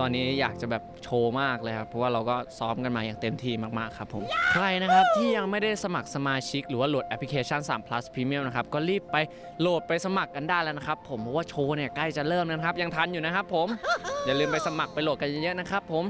ตอนนี้อยากจะแบบโชว์มากเลยครับ เพราะว่าเราก็ซ้อมกันมาอย่างเต็มที่มากๆครับผม ใครนะครับที่ยังไม่ได้สมัครสมาชิก หรือว่าโหลดแอปพลิเคชัน3 plus premium นะครับ ก็รีบไปโหลดไปสมัครกันได้แล้วนะครับ ผมเพราะว่าโชว์เนี่ยใกล้จะเริ่มแล้วนะครับ ยังทันอยู่นะครับผม อย่าลืมไปสมัครไปโหลดกันเยอะๆนะครับผม